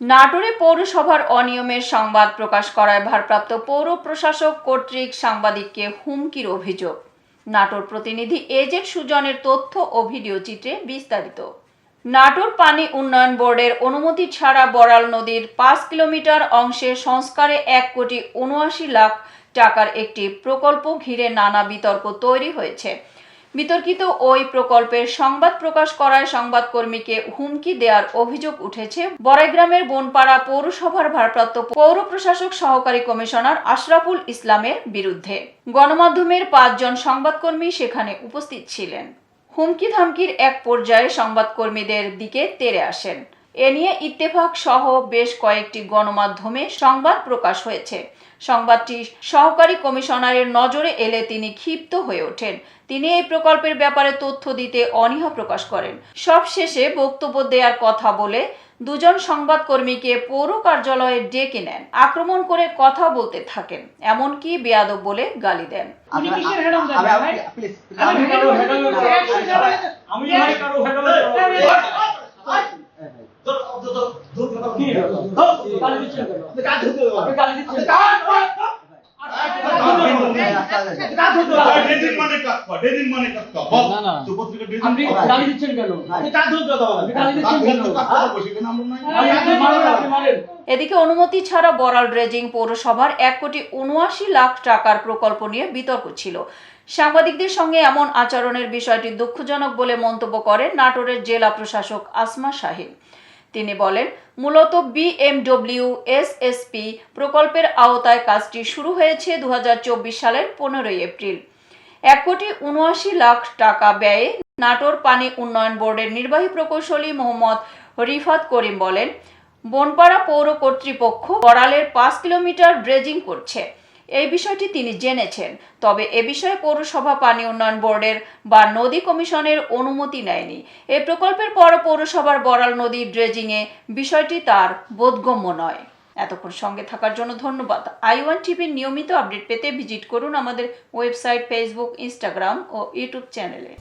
নাটোরে পৌরসভার অনিয়মের সংবাদ প্রকাশ করায় ভারপ্রাপ্ত পৌর প্রশাসক কর্তৃক সাংবাদিককে হুমকির অভিযোগ। নাটোর প্রতিনিধি এজেড সুজনের তথ্য ও ভিডিও চিত্রে বিস্তারিত। নাটোর পানি উন্নয়ন বোর্ডের অনুমতি ছাড়া বড়াল নদীর পাঁচ কিলোমিটার অংশের সংস্কারে এক কোটি উনআশি লাখ টাকার একটি প্রকল্প ঘিরে নানা বিতর্ক তৈরি হয়েছে। বিতর্কিত ওই প্রকল্পের সংবাদ প্রকাশ করায় সংবাদকর্মীকে হুমকি দেওয়ার অভিযোগ উঠেছে। বড়াইগ্রামের বনপাড়া পৌরসভার ভারপ্রাপ্ত পৌর প্রশাসক সহকারী কমিশনার আশরাফুল ইসলামের বিরুদ্ধে। গণমাধ্যমের পাঁচজন সংবাদকর্মী সেখানে উপস্থিত ছিলেন। হুমকি ধামকির এক পর্যায়ে সংবাদকর্মীদের দিকে তেরে আসেন। এ নিয়ে ইত্তেফাক সহ বেশ কয়েকটি গণমাধ্যমে সংবাদ প্রকাশ হয়েছে সংবাদটি সহকারী কমিশনারের নজরে এলে তিনি ক্ষিপ্ত হয়ে ওঠেন তিনি এই প্রকল্পের ব্যাপারে তথ্য দিতে অনীহা প্রকাশ করেন সবশেষে বক্তব্য দেওয়ার কথা বলে দুজন সংবাদকর্মীকে পৌর কার্যালয়ে ডেকে নেন আক্রমণ করে কথা বলতে থাকেন এমনকি বেয়াদব বলে গালি দেন আমি- এদিকে অনুমতি ছাড়া বরাল ড্রেজিং পৌরসভার এক কোটি উনআশি লাখ টাকার প্রকল্প নিয়ে বিতর্ক ছিল। সাংবাদিকদের সঙ্গে এমন আচরণের বিষয়টি দুঃখজনক বলে মন্তব্য করেন নাটোরের জেলা প্রশাসক আসমা শাহিন। তিনি বলেন, মূলত বিএমডব্লিউ এসএসপি প্রকল্পের আওতায় কাজটি শুরু হয়েছে দুহাজার চব্বিশ সালের পনেরোই এপ্রিল। এক কোটি উনআশি লাখ টাকা ব্যয়ে নাটোর পানি উন্নয়ন বোর্ডের নির্বাহী প্রকৌশলী মোহাম্মদ রিফাত করিম বলেন, বনপাড়া পৌর কর্তৃপক্ষ বড়ালের পাঁচ কিলোমিটার ড্রেজিং করছে। এই বিষয়টি তিনি জেনেছেন। তবে এ বিষয়ে পৌরসভা পানি উন্নয়ন বোর্ডের বা নদী কমিশনের অনুমতি নেয়নি। এই প্রকল্পের পর পৌরসভার বড়াল নদী ড্রেজিংয়ে বিষয়টি তার বোধগম্য নয়। এতক্ষণ সঙ্গে থাকার জন্য ধন্যবাদ। আই ওয়ান টিভির নিয়মিত আপডেট পেতে ভিজিট করুন আমাদের ওয়েবসাইট, ফেসবুক, ইনস্টাগ্রাম ও ইউটিউব চ্যানেলে।